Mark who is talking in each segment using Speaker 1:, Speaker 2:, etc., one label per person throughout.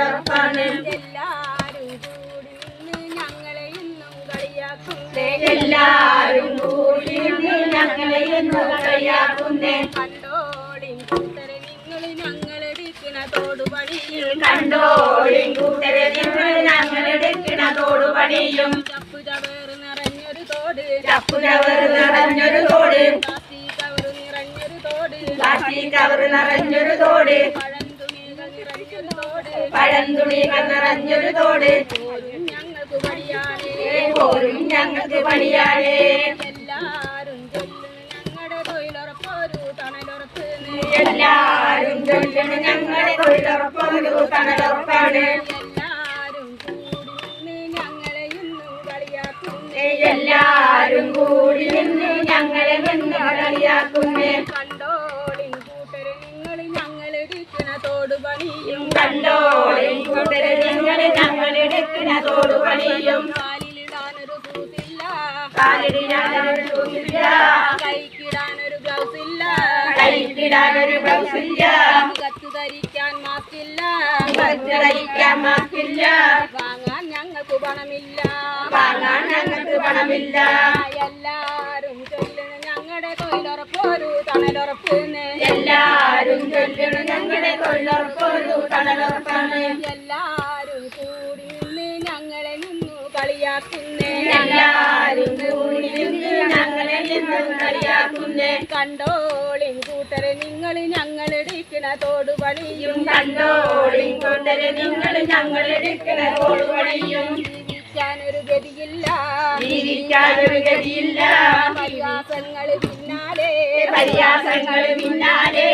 Speaker 1: തകർപ്പാണ് എല്ലാരും കൂടി ഞങ്ങളെ ഇന്നും കളിയാക്കുന്നേ. എല്ലാരും കൂടി ഞങ്ങളെ ഇന്നും കളിയാക്കുന്നേ.
Speaker 2: കണ്ടോളിൻ കൂട്ടരെ നിങ്ങൾ ഞങ്ങളെടുക്കണ തോടുപണിയിൽ
Speaker 1: കണ്ടോളിൻ കൂട്ടരെ നിങ്ങൾ ഞങ്ങളെടുക്കണ തോടുപണിയും
Speaker 2: ചപ്പു ചവേറ് നിറഞ്ഞൊരു തോട്. ചപ്പു ചവേറ് നിറഞ്ഞൊരു തോട്.
Speaker 1: കവർ നിറഞ്ഞൊരു തോട്.
Speaker 2: കവർ നിറഞ്ഞൊരു തോട്.
Speaker 1: പഴം പഴന്തുണികൾ നിറഞ്ഞൊരു തോട്.
Speaker 2: പോരും ഞങ്ങൾക്ക് പണിയാനേ എല്ലാരും
Speaker 1: ചൊല്ലണ ഞങ്ങളെ തൊഴിലുറപ്പൊരു തണലുറപ്പാണ്.
Speaker 2: എല്ലാരും കാലിലിടാനൊരു കൈക്കിടാനൊരു ഗ്ലൗസ് ഇല്ല
Speaker 1: കൈക്കിടാനൊരു ബ്ലൗസില്ല.
Speaker 2: മുഖത്ത് ധരിക്കാൻ മാസ്കില്ല
Speaker 1: ധരിക്കാൻ മാക്കില്ല
Speaker 2: വാങ്ങാൻ ഞങ്ങൾക്ക് പണമില്ല.
Speaker 1: വാങ്ങാൻ ഞങ്ങൾക്ക് പണമില്ല.
Speaker 2: എല്ലാരും ചൊല്ലുന്ന ഞങ്ങളുടെ തൊഴിലുറപ്പൊരു
Speaker 1: എല്ലാരും ഞങ്ങളുടെ തൊഴിലുറപ്പൊരു
Speaker 2: എല്ലാരും കൂടി നിന്ന് ഞങ്ങളെ നിന്നു കളിയാക്കുന്നേ.
Speaker 1: എല്ലാരും കൂടി നിന്ന് ഞങ്ങളെ നിന്ന് കളിയാക്കുന്നേ.
Speaker 2: കണ്ടോളിൻ കൂട്ടരെ നിങ്ങൾ ഞങ്ങളെടുക്കണ തോടുപണിയും
Speaker 1: കണ്ടോളിൻ കൊണ്ടരെ നിങ്ങൾ ഞങ്ങളെടുക്കണ തോടുപണിയും
Speaker 2: ജീവിക്കാനൊരു ഗതിയില്ല.
Speaker 1: ജീവിക്കാനൊരു ഗതിയില്ല.
Speaker 2: പരിഹാസങ്ങൾ പിന്നാലെ.
Speaker 1: പരിയാസങ്ങൾ പിന്നാലെ.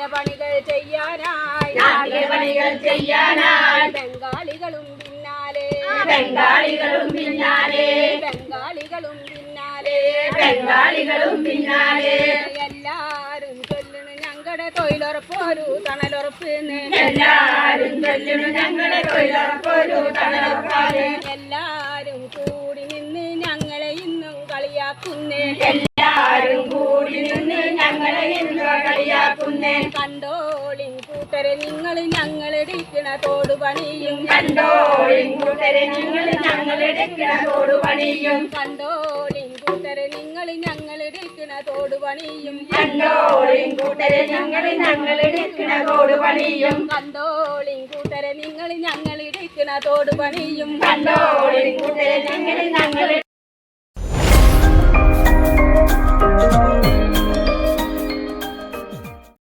Speaker 2: നാട്ടിലെ പണികൾ ചെയ്യാനായി.
Speaker 1: നാട്ടിലെ പണികൾ ചെയ്യാനായി.
Speaker 2: ബംഗാളികളും പിന്നാലെ.
Speaker 1: ബംഗാളികളും പിന്നാലെ.
Speaker 2: ബംഗാളികളും പിന്നാലെ.
Speaker 1: ബംഗാളികളും പിന്നാലെ.
Speaker 2: എല്ലാരും ചൊല്ലണു ഞങ്ങളുടെ തൊഴിലുറപ്പൊരു തണലുറപ്പ്
Speaker 1: എല്ലാരും ചൊല്ലണു ഞങ്ങളുടെ തൊഴിലുറപ്പൊരു തണലുറപ്പാണ്.
Speaker 2: എല്ലാരും കൂടി നിന്ന് ഞങ്ങളെ ഇന്നും കളിയാക്കുന്നേ. കൂട്ടരെ നിങ്ങൾ ഞങ്ങളെടുക്കണ തോടുപണിയും
Speaker 1: കണ്ടോളിൻ കൂട്ടരെ നിങ്ങൾ ഞങ്ങളെടുക്കണ തോടുപണിയും
Speaker 2: കണ്ടോളിൻ കൂട്ടരെ നിങ്ങൾ ഞങ്ങളെടുക്കണ തോടുപണിയും
Speaker 1: കണ്ടോളിൻ കൂട്ടരെ ഞങ്ങൾ ഞങ്ങളെടുക്കണ തോടുപണിയും
Speaker 2: കണ്ടോളിൻ കൂട്ടരെ നിങ്ങൾ ഞങ്ങളിടിക്കണ തോട് പണിയും.
Speaker 1: കണ്ടോളിൻ കൂട്ടരെ ഞങ്ങൾ ഞങ്ങൾ